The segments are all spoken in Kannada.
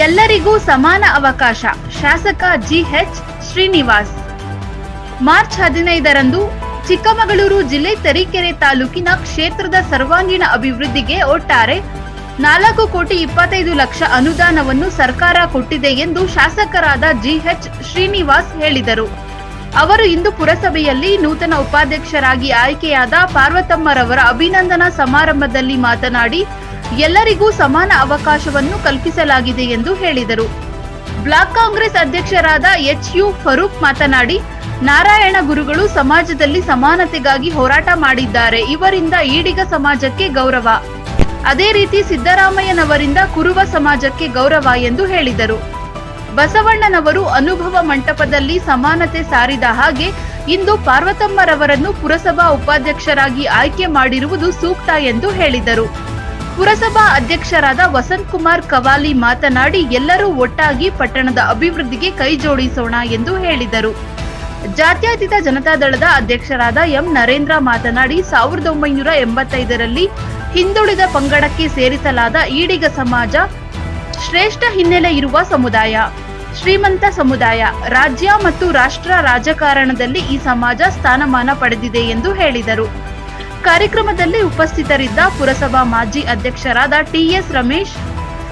ಎಲ್ಲರಿಗೂ ಸಮಾನ ಅವಕಾಶ. ಶಾಸಕ ಜಿಎಚ್ ಶ್ರೀನಿವಾಸ್. ಮಾರ್ಚ್ ಹದಿನೈದರಂದು ಚಿಕ್ಕಮಗಳೂರು ಜಿಲ್ಲೆ ತರೀಕೆರೆ ತಾಲೂಕಿನ ಕ್ಷೇತ್ರದ ಸರ್ವಾಂಗೀಣ ಅಭಿವೃದ್ಧಿಗೆ ಒಟ್ಟಾರೆ ನಾಲ್ಕು ಕೋಟಿ ಇಪ್ಪತ್ತೈದು ಲಕ್ಷ ಅನುದಾನವನ್ನು ಸರ್ಕಾರ ಕೊಟ್ಟಿದೆ ಎಂದು ಶಾಸಕರಾದ ಜಿಎಚ್ ಶ್ರೀನಿವಾಸ್ ಹೇಳಿದರು. ಅವರು ಇಂದು ಪುರಸಭೆಯಲ್ಲಿ ನೂತನ ಉಪಾಧ್ಯಕ್ಷರಾಗಿ ಆಯ್ಕೆಯಾದ ಪಾರ್ವತಮ್ಮರವರ ಅಭಿನಂದನಾ ಸಮಾರಂಭದಲ್ಲಿ ಮಾತನಾಡಿ ಎಲ್ಲರಿಗೂ ಸಮಾನ ಅವಕಾಶವನ್ನು ಕಲ್ಪಿಸಲಾಗಿದೆ ಎಂದು ಹೇಳಿದರು. ಬ್ಲಾಕ್ ಕಾಂಗ್ರೆಸ್ ಅಧ್ಯಕ್ಷರಾದ ಎಚ್ ಯು ಫರೂಕ್ ಮಾತನಾಡಿ, ನಾರಾಯಣ ಗುರುಗಳು ಸಮಾಜದಲ್ಲಿ ಸಮಾನತೆಗಾಗಿ ಹೋರಾಟ ಮಾಡಿದ್ದಾರೆ. ಇವರಿಂದ ಈಡಿಗ ಸಮಾಜಕ್ಕೆ ಗೌರವ. ಅದೇ ರೀತಿ ಸಿದ್ದರಾಮಯ್ಯನವರಿಂದ ಕುರುವ ಸಮಾಜಕ್ಕೆ ಗೌರವ ಎಂದು ಹೇಳಿದರು. ಬಸವಣ್ಣನವರು ಅನುಭವ ಮಂಟಪದಲ್ಲಿ ಸಮಾನತೆ ಸಾರಿದ ಹಾಗೆ ಇಂದು ಪಾರ್ವತಮ್ಮರವರನ್ನು ಪುರಸಭಾ ಉಪಾಧ್ಯಕ್ಷರಾಗಿ ಆಯ್ಕೆ ಮಾಡಿರುವುದು ಸೂಕ್ತ ಎಂದು ಹೇಳಿದರು. ಪುರಸಭಾ ಅಧ್ಯಕ್ಷರಾದ ವಸಂತ್ ಕುಮಾರ್ ಕವಾಲಿ ಮಾತನಾಡಿ, ಎಲ್ಲರೂ ಒಟ್ಟಾಗಿ ಪಟ್ಟಣದ ಅಭಿವೃದ್ಧಿಗೆ ಕೈಜೋಡಿಸೋಣ ಎಂದು ಹೇಳಿದರು. ಜಾತ್ಯತೀತ ಜನತಾದಳದ ಅಧ್ಯಕ್ಷರಾದ ಎಂ. ನರೇಂದ್ರ ಮಾತನಾಡಿ, ಸಾವಿರದ ಒಂಬೈನೂರ ಎಂಬತ್ತೈದರಲ್ಲಿ ಹಿಂದುಳಿದ ಪಂಗಡಕ್ಕೆ ಸೇರಿಸಲಾದ ಈಡಿಗ ಸಮಾಜ ಶ್ರೇಷ್ಠ ಹಿನ್ನೆಲೆ ಇರುವ ಸಮುದಾಯ, ಶ್ರೀಮಂತ ಸಮುದಾಯ, ರಾಜ್ಯ ಮತ್ತು ರಾಷ್ಟ್ರ ರಾಜಕಾರಣದಲ್ಲಿ ಈ ಸಮಾಜ ಸ್ಥಾನಮಾನ ಪಡೆದಿದೆ ಎಂದು ಹೇಳಿದರು. ಕಾರ್ಯಕ್ರಮದಲ್ಲಿ ಉಪಸ್ಥಿತರಿದ್ದ ಪುರಸಭಾ ಮಾಜಿ ಅಧ್ಯಕ್ಷರಾದ ಟಿಎಸ್ ರಮೇಶ್,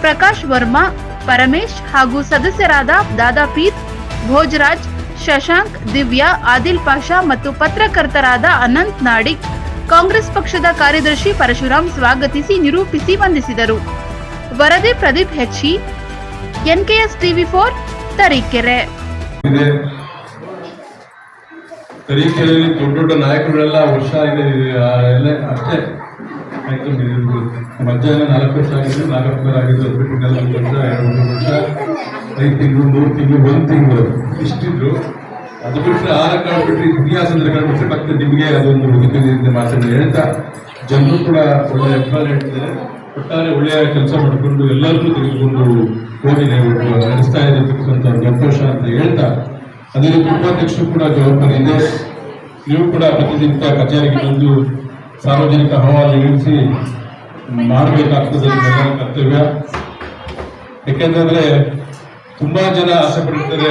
ಪ್ರಕಾಶ್ ವರ್ಮಾ, ಪರಮೇಶ್ ಹಾಗೂ ಸದಸ್ಯರಾದ ದಾದಾಪೀರ್, ಭೋಜರಾಜ್, ಶಶಾಂಕ್, ದಿವ್ಯಾ, ಆದಿಲ್ ಪಾಷಾ ಮತ್ತು ಪತ್ರಕರ್ತರಾದ ಅನಂತ್ ನಾಡಿಕ್ ಕಾಂಗ್ರೆಸ್ ಪಕ್ಷದ ಕಾರ್ಯದರ್ಶಿ ಪರಶುರಾಮ್ ಸ್ವಾಗತಿಸಿ ನಿರೂಪಿಸಿ ವಂದಿಸಿದರು. ವರದಿ ಪ್ರದೀಪ್ ಹೆಚ್ಚಿ ಎನ್ಕೆಎಸ್ ಟಿವಿ ಫೋರ್ ತರೀಕೆರೆ. ತರೀಕೆರೆಯಲ್ಲಿ ದೊಡ್ಡ ದೊಡ್ಡ ನಾಯಕರುಗಳೆಲ್ಲ ವರ್ಷ ಇದೆ ಎಲ್ಲ ಅಷ್ಟೇ ಆಯ್ತು ಮಧ್ಯಾಹ್ನ ನಾಲ್ಕು ವರ್ಷ ಆಗಿದ್ದು ನಾಲ್ಕು ಆಗಿದ್ದು ಬಿಟ್ಟು ವರ್ಷ, ಎರಡು ಮೂರು ವರ್ಷ, ಐದು ತಿಂಗಳು, ಮೂರು ತಿಂಗಳು, ಒಂದು ತಿಂಗಳು ಇಷ್ಟಿದ್ರು. ಅದು ಬಿಟ್ಟರೆ ಆರ ಕಾರ್ಡ್ ಬಿಟ್ಟರೆ ಇತಿಹಾಸದ ಕಾರ್ಡ್ ಬಿಟ್ಟರೆ ಮತ್ತೆ ನಿಮಗೆ ಅದೊಂದು ಬದುಕಿದೆ ಮಾತನ್ನು ಹೇಳ್ತಾ ಜನರು ಕೂಡ ಒಳ್ಳೆಯ ಅಭಿಪ್ರಾಯ ಹೇಳ್ತಿದ್ದಾರೆ. ಒಟ್ಟಾರೆ ಒಳ್ಳೆಯ ಕೆಲಸ ಮಾಡಿಕೊಂಡು ಎಲ್ಲರನ್ನೂ ತೆಗೆದುಕೊಂಡು ಹೋಗಿ ನಡೆಸ್ತಾ ಅಂತ ಸಂತೋಷ ಅಂತ ಹೇಳ್ತಾ ಅದೇ ರೀತಿ ಉಪಾಧ್ಯಕ್ಷರು ಕೂಡ ಜವಾಬ್ದಾರಿ ಇದೆ ನೀವು ಕೂಡ ಪ್ರತಿನಿತ್ಯ ಕಚೇರಿಗೆ ಬಂದು ಸಾರ್ವಜನಿಕ ಅಹವಾಲು ಇಳಿಸಿ ಮಾಡಬೇಕಾಗ್ತದೆ ಕರ್ತವ್ಯ. ಯಾಕೆಂತಂದ್ರೆ ತುಂಬಾ ಜನ ಆಸೆ ಪಡ್ತಾರೆ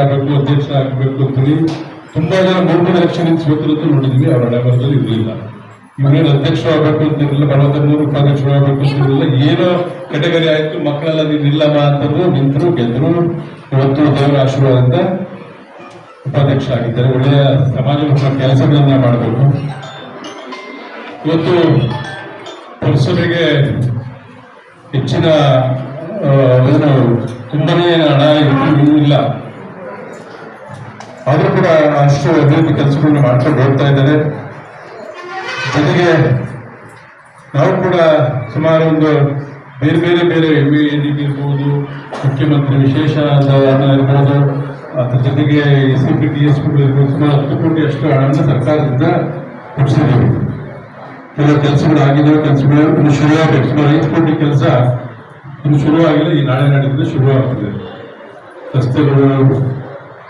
ಆಗಬೇಕು, ಅಧ್ಯಕ್ಷ ಆಗಬೇಕು ಅಂತೇಳಿ. ತುಂಬಾ ಜನ ಮೂರು ಎಲೆಕ್ಷನ್ ಅಂತ ನೋಡಿದ್ವಿ, ಅವರ ಡಬರ್ದಲ್ಲಿ ಇರಲಿಲ್ಲ. ಇವರೇನು ಅಧ್ಯಕ್ಷ ಆಗಬೇಕು ಅಂತಿರಲಿಲ್ಲ ಬಡವತ್ತೂರು ಉಪಾಧ್ಯಕ್ಷರಾಗಬೇಕು ಅಂತಿರಲಿಲ್ಲ ಏನೋ ಕೆಟಗರಿ ಆಯ್ತು, ಮಕ್ಕಳೆಲ್ಲ ನೀನು ನಿಲ್ಲಮ್ಮ ಅಂತಂದ್ರು, ನಿಂತರು, ಗೆದ್ರು, ಇವತ್ತು ದೇವರ ಆಶೀರ್ವಾದದಿಂದ ಉಪಾಧ್ಯಕ್ಷ ಆಗಿದ್ದಾರೆ ಒಳ್ಳೆಯ ಸಮಾಜ ಕೆಲಸಗಳನ್ನ ಮಾಡಬೇಕು. ಇವತ್ತು ಪುರಸಭೆಗೆ ಹೆಚ್ಚಿನ ಏನು, ತುಂಬನೇ ಹಣ ಇದು ಇಲ್ಲ. ಆದರೂ ಕೂಡ ಅಷ್ಟು ಅಭಿವೃದ್ಧಿ ಕೆಲಸಗಳನ್ನ ಮಾಡ್ತಾ ಹೋಗ್ತಾ ಇದ್ದಾರೆ. ಜೊತೆಗೆ ನಾವು ಕೂಡ ಸುಮಾರು ಒಂದು ಬೇರೆ ಬೇರೆ ಬೇರೆ ಎಂ ಎ ಇರ್ಬೋದು, ಮುಖ್ಯಮಂತ್ರಿ ವಿಶೇಷ ಇರ್ಬೋದು. ಅದ್ರ ಜೊತೆಗೆ ಸಿ ಪಿ ಟಿ ಎಸ್ ಇರ್ಬೋದು, ಸುಮಾರು ಹತ್ತು ಕೋಟಿ ಅಷ್ಟು ಹಣವನ್ನು ಸರ್ಕಾರದಿಂದ ಕೊಡಿಸಿದ್ದೀವಿ. ಕೆಲವು ಕೆಲಸಗಳು ಆಗಿದೆ ಕೆಲಸಗಳು ಇನ್ನು ಶುರುವಾಗಬೇಕು ಸುಮಾರು ಐದು ಕೋಟಿ ಕೆಲಸ ಇನ್ನು ಶುರುವಾಗಿಲ್ಲ, ಈ ನಾಳೆ ನಾಡಿದ್ದು ಶುರುವಾಗ್ತದೆ. ರಸ್ತೆಗಳು